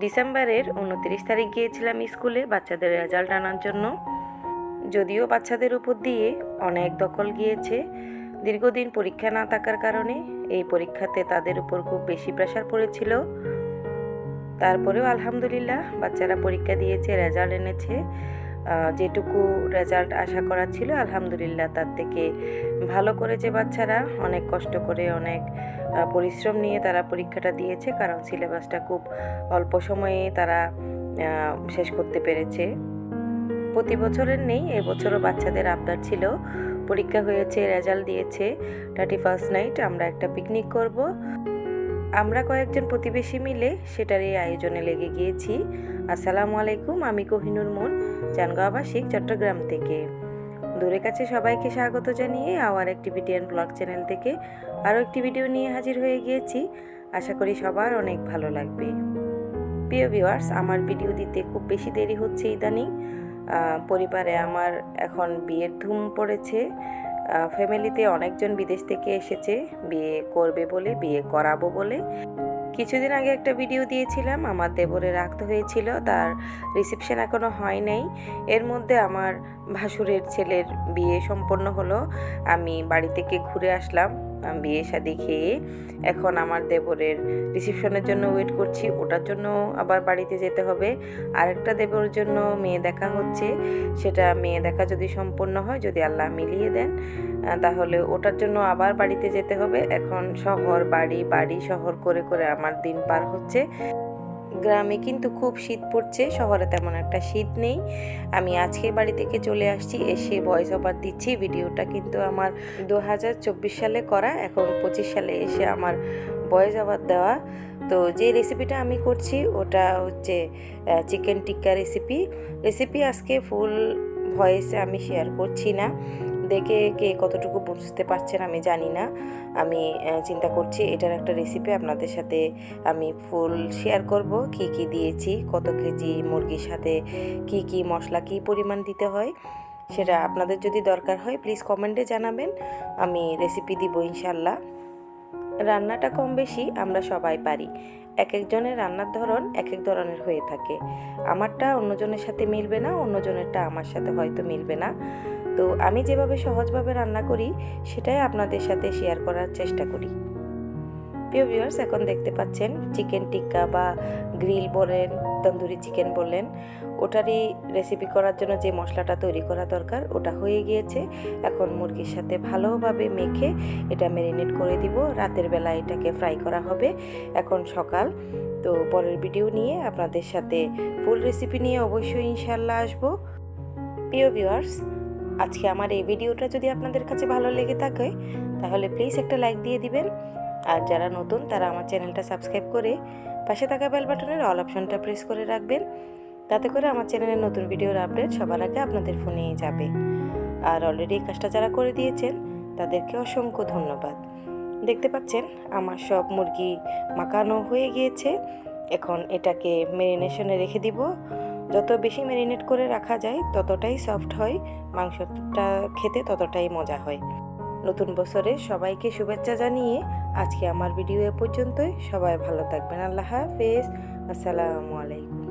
ডিসেম্বরের উনত্রিশ তারিখ গিয়েছিলাম স্কুলে বাচ্চাদের রেজাল্ট আনার জন্য। যদিও বাচ্চাদের উপর দিয়ে অনেক দখল গিয়েছে। দীর্ঘদিন পরীক্ষা না থাকার কারণে এই পরীক্ষাতে তাদের উপর খুব বেশি প্রেশার পড়েছিল। তারপরেও আলহামদুলিল্লাহ বাচ্চারা পরীক্ষা দিয়েছে, রেজাল্ট এনেছে। যেটুকু রেজাল্ট আশা করা ছিল, আলহামদুলিল্লাহ তার থেকে ভালো করেছে বাচ্চারা। অনেক কষ্ট করে, অনেক পরিশ্রম নিয়ে তারা পরীক্ষাটা দিয়েছে, কারণ সিলেবাসটা খুব অল্প সময়ে তারা শেষ করতে পেরেছে। প্রতি বছরের নেই, এবছরও বাচ্চাদের আবদার ছিল। পরীক্ষা হয়েছে রেজাল্ট দিয়েছে থার্টি ফার্স্ট নাইট আমরা একটা পিকনিক করব। আমরা কয়েকজন প্রতিবেশী মিলে সেটার এই আয়োজনে লেগে গিয়েছি। আসসালামু আলাইকুম, আমি কোহিনুর মন, চানগাঁও আবাসিক চট্টগ্রাম থেকে। দূরে কাছে সবাইকে স্বাগত জানিয়ে our activity and blog channel থেকে আরও একটি ভিডিও নিয়ে হাজির হয়ে গিয়েছি। আশা করি সবার অনেক ভালো লাগবে। প্রিয় ভিউয়ার্স, আমার ভিডিও দিতে খুব বেশি দেরি হচ্ছে ইদানিং। পরিবারে আমার এখন বিয়ের ধুম পড়েছে। ফ্যামিলিতে অনেকজন বিদেশ থেকে এসেছে, বিয়ে করবে বলে, বিয়ে করাবো বলে। কিছুদিন আগে একটা ভিডিও দিয়েছিলাম, আমার দেবরে রাখতে হয়েছিল, তার রিসেপশন এখনও হয় নাই। এর মধ্যে আমার ভাসুরের ছেলের বিয়ে সম্পন্ন হলো, আমি বাড়ি থেকে ঘুরে আসলাম। বিয়ে শাদি খেয়ে এখন আমার দেবরের রিসেপশনের জন্য ওয়েট করছি, ওটার জন্য আবার বাড়িতে যেতে হবে। আরেকটা দেবরের জন্য মেয়ে দেখা হচ্ছে, সেটা মেয়ে দেখা যদি সম্পন্ন হয়, যদি আল্লাহ মিলিয়ে দেন তাহলে ওটার জন্য আবার বাড়িতে যেতে হবে। এখন শহর, বাড়ি বাড়ি শহর করে করে আমার দিন পার হচ্ছে। গ্রামে কিন্তু খুব শীত পড়ছে, শহরে তেমন একটা শীত নেই। আমি আজকে বাড়ি থেকে চলে আসছি, এসে ভয়েস ওভার দিচ্ছি। ভিডিওটা কিন্তু আমার দু হাজার চব্বিশ সালে করা, এখন পঁচিশ সালে এসে আমার ভয়েস ওভার দেওয়া। তো যে রেসিপিটা আমি করছি, ওটা হচ্ছে চিকেন টিক্কা রেসিপি রেসিপি আজকে ফুল ভয়েসে আমি শেয়ার করছি না। দেখে কে কতটুকু বুঝতে পারছেন আমি জানি না। আমি চিন্তা করছি এটার একটা রেসিপি আপনাদের সাথে আমি ফুল শেয়ার করব। কি কি দিয়েছি, কত কেজি মুরগির সাথে কি কি মশলা, কি পরিমাণ দিতে হয়, সেটা আপনাদের যদি দরকার হয় প্লিজ কমেন্টে জানাবেন। আমি রেসিপি দিব ইনশাল্লাহ রান্নাটা কম বেশি আমরা সবাই পারি। এক একজনের রান্নার ধরন এক এক ধরনের হয়ে থাকে। আমারটা অন্যজনের সাথে মিলবে না, অন্যজনেরটা আমার সাথে হয়তো মিলবে না। তো আমি যেভাবে সহজভাবে রান্না করি, সেটাই আপনাদের সাথে শেয়ার করার চেষ্টা করি। প্রিয় ভিউয়ার্স এখন দেখতে পাচ্ছেন চিকেন টিক্কা বা গ্রিল বলেন, তন্দুরি চিকেন বললেন ওটারই রেসিপি করার জন্য যে মশলাটা তৈরি করা দরকার, ওটা হয়ে গিয়েছে। এখন মুরগির সাথে ভালোভাবে মেখে এটা ম্যারিনেট করে দিব। রাতের বেলা এটাকে ফ্রাই করা হবে এখন সকাল। তো পরের ভিডিও নিয়ে আপনাদের সাথে ফুল রেসিপি নিয়ে অবশ্যই ইনশাল্লাহ আসব। প্রিয় ভিউয়ার্স আজকে আমার এই ভিডিওটা যদি আপনাদের কাছে ভালো লেগে থাকে, তাহলে প্লিজ একটা লাইক দিয়ে দিবেন। আর যারা নতুন, তারা আমার চ্যানেলটা সাবস্ক্রাইব করে পাশে থাকা বেল বাটনের অল অপশনটা প্রেস করে রাখবেন। তাতে করে আমার চ্যানেলের নতুন ভিডিওর আপডেট সবার আগে আপনাদের ফোনেই যাবে। আর অলরেডি কাজটা যারা করে দিয়েছেন, তাদেরকে অসংখ্য ধন্যবাদ। দেখতে পাচ্ছেন, আমার সব মুরগি মাখানো হয়ে গিয়েছে। এখন এটাকে মেরিনেশনে রেখে দিব। যত বেশি ম্যারিনেট করে রাখা যায়, ততটাই সফট হয়, মাংসটা খেতে ততটাই মজা হয়। নতুন বছরে সবাইকে শুভেচ্ছা জানিয়ে আজকে আমার ভিডিও এ পর্যন্তই। সবাই ভালো থাকবেন। আল্লাহ হাফেজ। আসসালামু আলাইকুম।